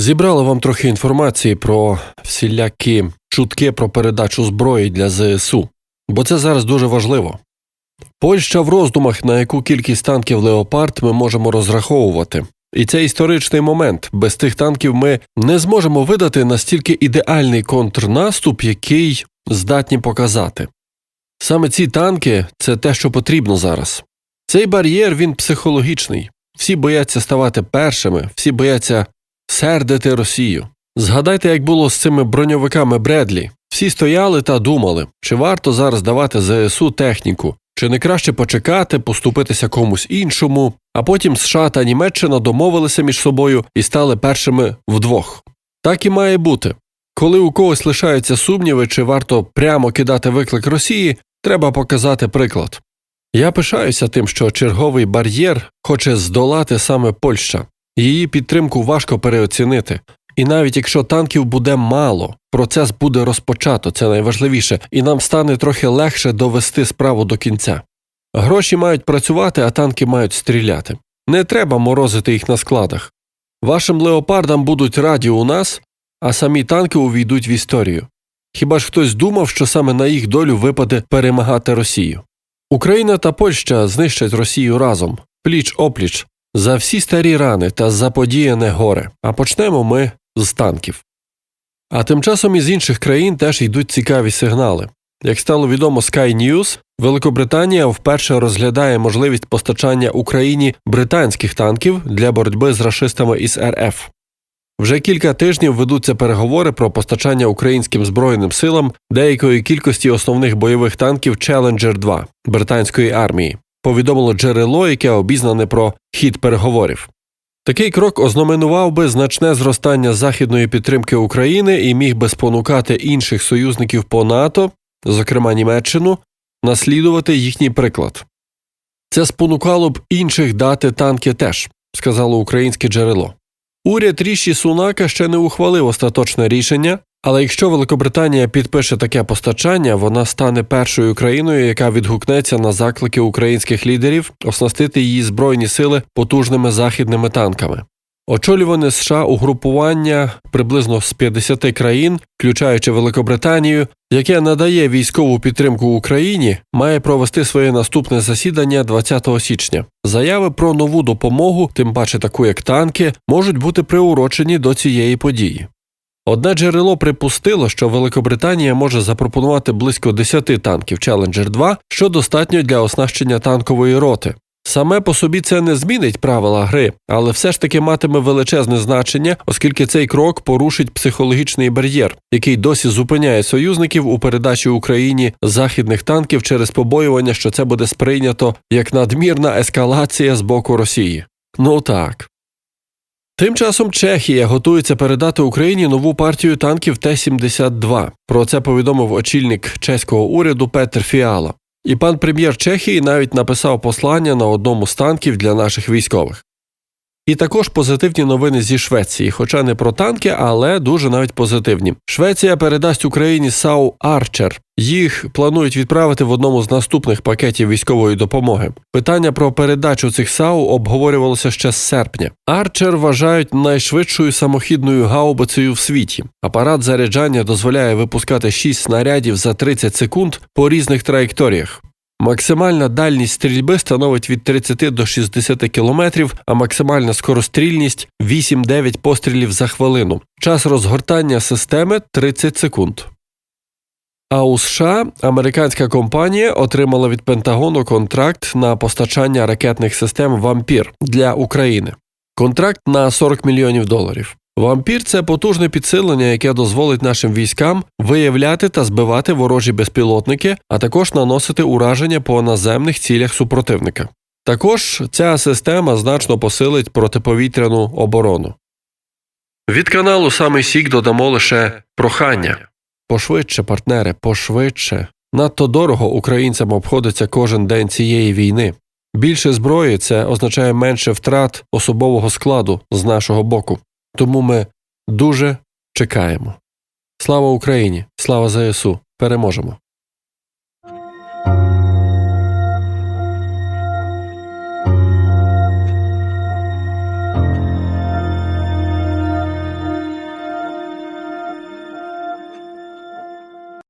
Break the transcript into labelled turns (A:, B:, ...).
A: Зібрали вам трохи інформації про всілякі чутки про передачу зброї для ЗСУ, бо це зараз дуже важливо. Польща в роздумах, на яку кількість танків Леопард ми можемо розраховувати. І це історичний момент. Без тих танків ми не зможемо видати настільки ідеальний контрнаступ, який здатні показати. Саме ці танки це те, що потрібно зараз. Цей бар'єр він психологічний. Всі бояться ставати першими, всі бояться сердити Росію. Згадайте, як було з цими броньовиками Бредлі. Всі стояли та думали, чи варто зараз давати ЗСУ техніку, чи не краще почекати, поступитися комусь іншому, а потім США та Німеччина домовилися між собою і стали першими вдвох. Так і має бути. Коли у когось лишаються сумніви, чи варто прямо кидати виклик Росії, треба показати приклад. Я пишаюся тим, що черговий бар'єр хоче здолати саме Польща. Її підтримку важко переоцінити. І навіть якщо танків буде мало, процес буде розпочато, це найважливіше, і нам стане трохи легше довести справу до кінця. Гроші мають працювати, а танки мають стріляти. Не треба морозити їх на складах. Вашим леопардам будуть раді у нас, а самі танки увійдуть в історію. Хіба ж хтось думав, що саме на їх долю випаде перемагати Росію? Україна та Польща знищать Росію разом, пліч опліч, за всі старі рани та заподіяне горе. А почнемо ми з танків. А тим часом із інших країн теж йдуть цікаві сигнали. Як стало відомо Sky News, Великобританія вперше розглядає можливість постачання Україні британських танків для боротьби з рашистами із РФ. Вже кілька тижнів ведуться переговори про постачання українським збройним силам деякої кількості основних бойових танків Challenger 2 британської армії. Повідомило джерело, яке обізнане про хід переговорів. Такий крок ознаменував би значне зростання західної підтримки України і міг би спонукати інших союзників по НАТО, зокрема Німеччину, наслідувати їхній приклад. Це спонукало б інших дати танки теж, сказало українське джерело. Уряд Ріші Сунака ще не ухвалив остаточне рішення, але якщо Великобританія підпише таке постачання, вона стане першою країною, яка відгукнеться на заклики українських лідерів оснастити її збройні сили потужними західними танками. Очолюване США угрупування приблизно з 50 країн, включаючи Великобританію, яке надає військову підтримку Україні, має провести своє наступне засідання 20 січня. Заяви про нову допомогу, тим паче таку як танки, можуть бути приурочені до цієї події. Одне джерело припустило, що Великобританія може запропонувати близько 10 танків Challenger 2, що достатньо для оснащення танкової роти. Саме по собі це не змінить правила гри, але все ж таки матиме величезне значення, оскільки цей крок порушить психологічний бар'єр, який досі зупиняє союзників у передачі Україні західних танків через побоювання, що це буде сприйнято як надмірна ескалація з боку Росії. Ну так. Тим часом Чехія готується передати Україні нову партію танків Т-72. Про це повідомив очільник чеського уряду Петр Фіала. І пан прем'єр Чехії навіть написав послання на одному з танків для наших військових. І також позитивні новини зі Швеції, хоча не про танки, але дуже навіть позитивні. Швеція передасть Україні САУ Арчер. Їх планують відправити в одному з наступних пакетів військової допомоги. Питання про передачу цих САУ обговорювалося ще з серпня. Арчер вважають найшвидшою самохідною гаубицею в світі. Апарат заряджання дозволяє випускати 6 снарядів за 30 секунд по різних траєкторіях. Максимальна дальність стрільби становить від 30 до 60 кілометрів, а максимальна скорострільність 8-9 пострілів за хвилину. Час розгортання системи 30 секунд. А у США американська компанія отримала від Пентагону контракт на постачання ракетних систем Вампір для України. Контракт на 40 мільйонів доларів. Вампір це потужне підсилення, яке дозволить нашим військам виявляти та збивати ворожі безпілотники, а також наносити ураження по наземних цілях супротивника. Також ця система значно посилить протиповітряну оборону. Від каналу Самий Сік додамо лише прохання. Пошвидше, партнери, пошвидше. Надто дорого українцям обходиться кожен день цієї війни. Більше зброї це означає менше втрат особового складу з нашого боку. Тому ми дуже чекаємо. Слава Україні! Слава ЗСУ! Переможемо!